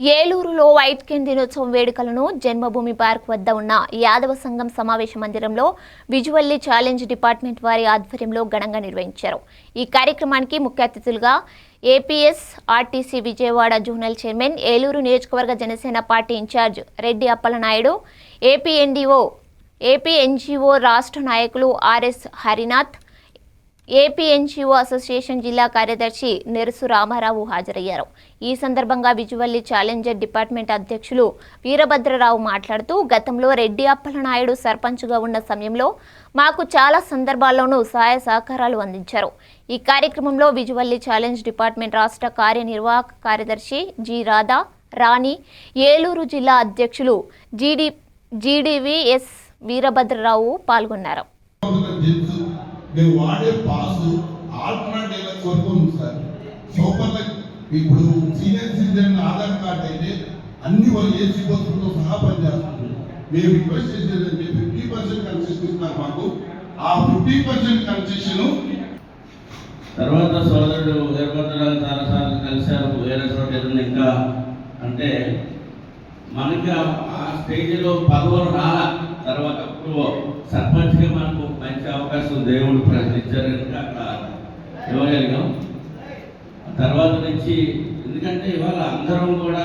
ఏలూరులో white can దినోత్సవం వేడుకలను జన్మభూమి పార్క్ వద్ద ఉన్న యాదవ సంఘం సమావేశ మందిరంలో విజువల్లీ ఛాలెంజ్ డిపార్ట్మెంట్ వారి ఆధ్వర్యంలో ఘనంగా నిర్వహించారు. ఈ కార్యక్రమానికి ముఖ్య అతిథులుగా APS RTC Vijayawada zonal chairman Eluru నియోజకవర్గ Janasena party incharge Reddy Appalanaidu APNDO APNGO రాష్ట్ర నాయకులు RS Harinath AP NGO association జిల్లా కార్యదర్శి నెరుసు రామారావు హాజరయ్యారు. ఈ సందర్భంగా విజువల్లీ ఛాలెంజర్ డిపార్ట్మెంట్ అధ్యక్షులు వీరభద్రరావు మాట్లాడుతూ గతంలో రెడ్డి అప్పలనాయుడు సర్పంచ్గా ఉన్న సమయంలో మాకు చాలా సందర్భాల్లోనూ సహాయ సహకారాలు అందించారు. ఈ కార్యక్రమంలో విజువల్లీ ఛాలెంజ్ డిపార్ట్మెంట్ రాష్ట్ర కార్యనిర్వాహక కార్యదర్శి జి రాధా రాణి ఏలూరు జిల్లా అధ్యక్షులు జీడి జీడీవీఎస్ వీరభద్రరావు పాల్గొన్నారు. మేము వాడే పాస్ ఆల్టర్నేట్ డేలకు వరకు ఉంది సార్. సూపర్ లైక్ ఇప్పుడు సీనియర్ సిటిజన్ ఆధార్ కార్డ్ అయితే అన్ని వాళ్ళు ఏసీ బస్సులతో సహా పనిచేస్తుంది మేము రిక్వెస్ట్ చేసేదంటే ఫిఫ్టీ పర్సెంట్ కన్సెషన్ ఇస్తున్నారు మాకు. ఆ ఫిఫ్టీ పర్సెంట్ కన్సెషన్ తర్వాత సోదరుడు వీరభద్రరావు చాలాసార్లు కలిశారు. వేరే చోట ఏదైనా ఇంకా అంటే మనకి ఆ- స్టేజ్లో పదవులు రాల తర్వాత సర్పంచ్గా మనకు అవకాశం దేవుడు ప్రశ్నించారు కనుక అక్కడ ఇవ్వగలిగాం. తర్వాత నుంచి ఎందుకంటే ఇవాళ అందరం కూడా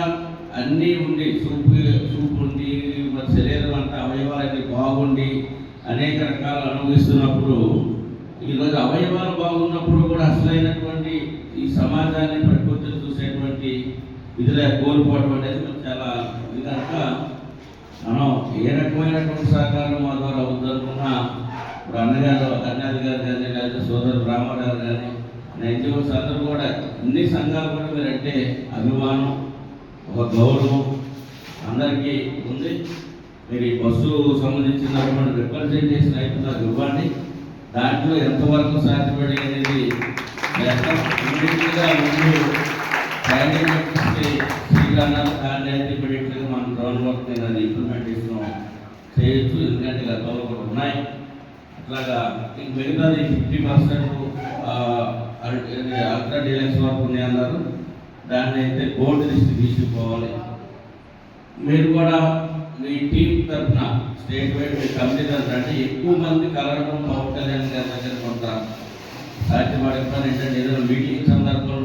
అన్నీ ఉండి చూపు చూపు ఉండి మన శరీరం అంతా అవయవాలన్నీ బాగుండి అనేక రకాలు అనుభవిస్తున్నప్పుడు ఈరోజు అవయవాలు బాగున్నప్పుడు కూడా అసలైనటువంటి ఈ సమాజాన్ని ప్రకృతిని చూసేటువంటి విధులే కోల్పోవడం అనేది మనం చాలా ఇది కనుక మనం ఏ రకమైనటువంటి సహకారం మా ద్వారా ఉందనుకున్నా అన్నగారు అన్నది గారు కానీ లేకపోతే సోదరు రామారావు కానీ ఎన్జిఓస్ అందరూ కూడా అన్ని సంఘాలు కూడా మీరంటే అభిమానం ఒక గౌరవం అందరికీ ఉంది. మీరు ఈ బస్సు సంబంధించినటువంటి రిప్రజెంటేషన్ అయితే నాకు ఇవ్వండి. దాంట్లో ఎంతవరకు సాధ్యపడి అనేది ఇమీడియట్గా ముందు ట్రైనింగ్ ఇస్తే శ్రీరామ్ అయితే ఇమీడియట్గా మనం గ్రౌండ్ వర్క్ మీద ఇంప్లిమెంటేషన్ చేయొచ్చు ఎందుకంటే గతంలో కూడా ఉన్నాయి. అలాగా మిగతాది fifty percent ultra deluxe work ఉంది అన్నారు దాన్ని అయితే గోల్డ్ లిస్ట్ తీసుకుపోవాలి మీరు కూడా మీ టీం తరఫున స్టేట్ వైడ్ మీ కంపెనీ తరఫున అంటే ఎక్కువ మంది కలవడం పవన్ కళ్యాణ్ గారి దగ్గర కొంత సాధ్యపడే పని ఏంటంటే ఏదైనా మీటింగ్ సందర్భంలో